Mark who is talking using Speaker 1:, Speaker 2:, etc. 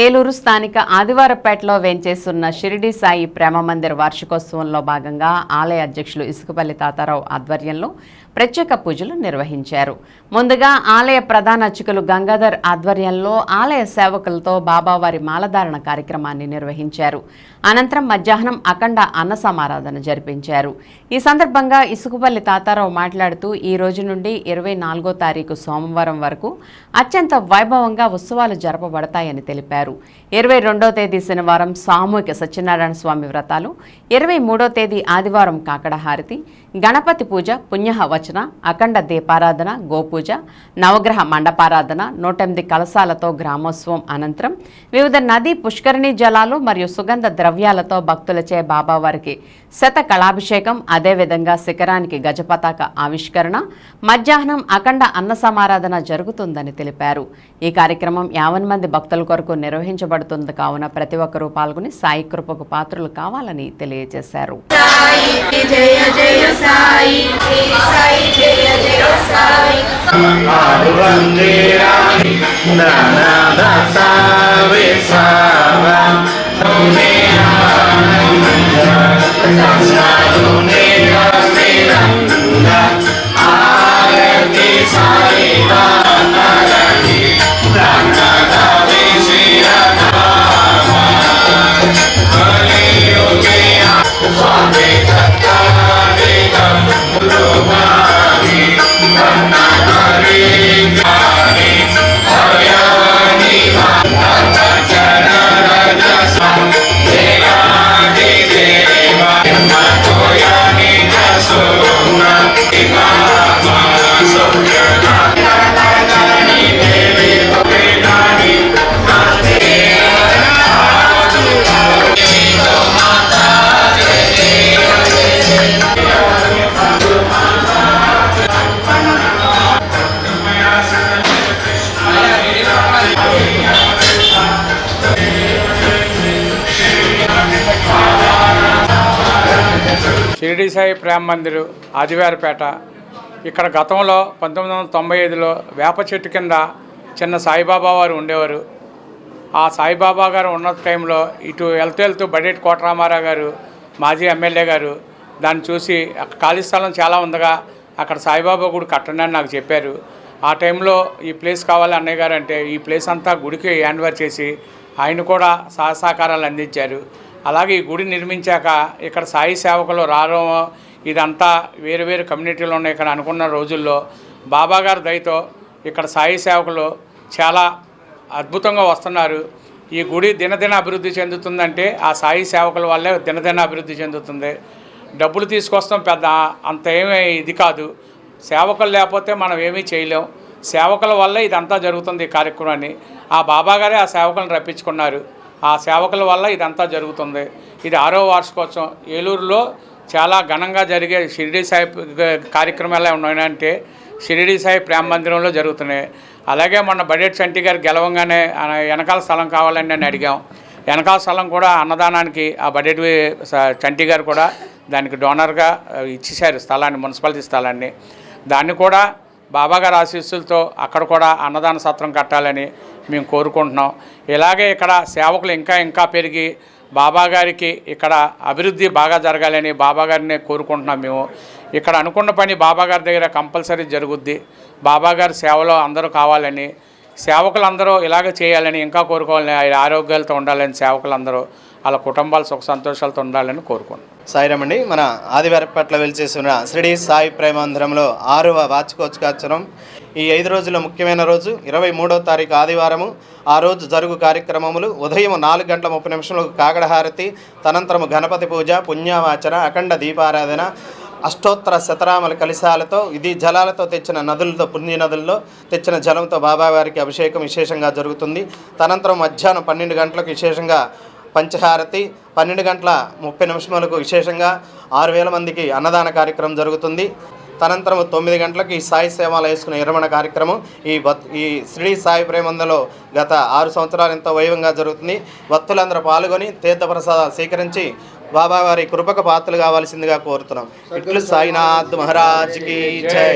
Speaker 1: ఏలూరు స్థానిక ఆదివారపేటలో వేంచేస్తున్న షిరిడి సాయి ప్రేమ మందిర్ వార్షికోత్సవంలో భాగంగా ఆలయ అధ్యక్షులు ఇసుకపల్లి తాతారావు ఆధ్వర్యంలో ప్రత్యేక పూజలు నిర్వహించారు. ముందుగా ఆలయ ప్రధాన అర్చకులు గంగాధర్ ఆధ్వర్యంలో ఆలయ సేవకులతో బాబావారి మాలధారణ కార్యక్రమాన్ని నిర్వహించారు. అనంతరం మధ్యాహ్నం అఖండ అన్న సమారాధన జరిపించారు. ఈ సందర్భంగా ఇసుకపల్లి తాతారావు మాట్లాడుతూ ఈ రోజు నుండి ఇరవై నాలుగో తారీఖు సోమవారం వరకు అత్యంత వైభవంగా ఉత్సవాలు జరపబడతాయని తెలిపారు. ఇరవై రెండో తేదీ శనివారం సామూహిక సత్యనారాయణ స్వామి వ్రతాలు ఇరవై మూడో తేదీ ఆదివారం కాకడహారతి గణపతి పూజ పుణ్యహ వచన అఖండ దీపారాధన గోపూజ నవగ్రహ మండపారాధన నూటెనిమిది కలశాలతో గ్రామోత్సవం అనంతరం వివిధ నదీ పుష్కరిణి జలాలు మరియు సుగంధ ద్రవ్యాలతో భక్తులచే బాబావారికి శత కళాభిషేకం అదేవిధంగా శిఖరానికి గజపతాక ఆవిష్కరణ మధ్యాహ్నం అఖండ అన్న సమారాధన జరుగుతుందని తెలిపారు. ఈ కార్యక్రమం యావన్ మంది భక్తుల కొరకు నిర్వహించబడుతుంది. కావున ప్రతి ఒక్కరూ పాల్గొని సాయి కృపకు పాత్రలు కావాలని తెలియజేశారు.
Speaker 2: సాయి
Speaker 3: షిరిడి సాయి ప్రేమ మందిరు ఆదివారపేట. ఇక్కడ గతంలో పంతొమ్మిది వందల తొంభై ఐదులో వేప చెట్టు కింద చిన్న సాయిబాబా వారు ఉండేవారు. ఆ సాయిబాబా గారు ఉన్న టైంలో ఇటు వెళ్తూ వెళ్తూ బడేటి కోటరామారావు గారు మాజీ ఎమ్మెల్యే గారు దాన్ని చూసి అక్కడ ఖాళీ స్థలం చాలా ఉందగా అక్కడ సాయిబాబా గుడి కట్టండి అని నాకు చెప్పారు. ఆ టైంలో ఈ ప్లేస్ కావాలి అన్నయ్య గారు అంటే ఈ ప్లేస్ అంతా గుడికి హ్యాండ్ ఓవర్ చేసి ఆయన కూడా సహ సహకారాలు అందించారు. అలాగే ఈ గుడి నిర్మించాక ఇక్కడ సాయి సేవకులు రావడం ఇదంతా వేరు వేరు కమ్యూనిటీలు ఉన్నాయి ఇక్కడ అనుకున్న రోజుల్లో. బాబాగారి దయతో ఇక్కడ సాయి సేవకులు చాలా అద్భుతంగా వస్తున్నారు. ఈ గుడి దినదిన అభివృద్ధి చెందుతుందంటే ఆ సాయి సేవకుల వల్లే దినదిన అభివృద్ధి చెందుతుంది. డబ్బులు తీసుకొస్తాం పెద్ద అంత ఏమీ ఇది కాదు. సేవకులు లేకపోతే మనం ఏమీ చేయలేం. సేవకుల వల్ల ఇదంతా జరుగుతుంది ఈ కార్యక్రమాన్ని. ఆ బాబాగారే ఆ సేవకులను రప్పించుకున్నారు. ఆ సేవకుల వల్ల ఇదంతా జరుగుతుంది. ఇది ఆరో వార్షికోత్సవం. ఏలూరులో చాలా ఘనంగా జరిగే షిరిడి సాయి కార్యక్రమాలు ఎలా ఉన్నాయంటే షిరిడి సాయి ప్రేమ మందిరంలో జరుగుతున్నాయి. అలాగే మొన్న బడేట్ చంటి గారు గెలవంగానే వెనకాల స్థలం కావాలని నేను అడిగాం. వెనకాల స్థలం కూడా అన్నదానానికి ఆ బడేట్ చంటి గారు కూడా దానికి డోనర్గా ఇచ్చేశారు స్థలాన్ని మున్సిపాలిటీ స్థలాన్ని. దాన్ని కూడా బాబాగారి ఆశీస్సులతో అక్కడ కూడా అన్నదాన సత్రం కట్టాలని మేము కోరుకుంటున్నాం. ఇలాగే ఇక్కడ సేవకులు ఇంకా ఇంకా పెరిగి బాబాగారికి ఇక్కడ అభివృద్ధి బాగా జరగాలని బాబాగారిని కోరుకుంటున్నాం మేము. ఇక్కడ అనుకున్న పని బాబా గారి దగ్గర కంపల్సరీ జరుగుద్ది. బాబాగారి సేవలో అందరూ కావాలని సేవకులు అందరూ ఇలాగ చేయాలని ఇంకా కోరుకోవాలని ఆరోగ్యాలతో ఉండాలని సేవకులందరూ వాళ్ళ కుటుంబాలు సుఖ సంతోషాలతో ఉండాలని కోరుకున్నాను
Speaker 2: సాయిరామండి మన ఆదివారపట్ల వెలిచేసిన శ్రీ సాయి ప్రేమాంధ్రంలో ఆరవ వార్షికోత్సవం ఈ ఐదు రోజుల ముఖ్యమైన రోజు ఇరవై మూడో తారీఖు ఆదివారము. ఆ రోజు జరుగు కార్యక్రమములు ఉదయం నాలుగు గంటల ముప్పై నిమిషములకు కాగడహారతి తనంతరము గణపతి పూజ పుణ్యావాచన అఖండ దీపారాధన అష్టోత్తర శతరామల కలిశాలతో ఇది జలాలతో తెచ్చిన నదులతో పుణ్య నదుల్లో తెచ్చిన జలంతో బాబావారికి అభిషేకం విశేషంగా జరుగుతుంది. తనంతరం మధ్యాహ్నం పన్నెండు గంటలకు విశేషంగా పంచహారతి పన్నెండు గంటల ముప్పై నిమిషములకు విశేషంగా ఆరు వేల మందికి అన్నదాన కార్యక్రమం జరుగుతుంది. తనంతరం తొమ్మిది గంటలకు ఈ సాయి సేవలు వేసుకున్న విరమణ కార్యక్రమం ఈ భక్ ఈ శ్రీ సాయి ప్రేమందలో గత ఆరు సంవత్సరాలు ఎంతో వైభవంగా జరుగుతుంది. భక్తులందరూ పాల్గొని తీర్థప్రసాదాలు స్వీకరించి బాబావారి కృపక పాత్రలు కావాల్సిందిగా కోరుతున్నాం. ఇట్లు సాయినాథ్ మహారాజ్కి జై.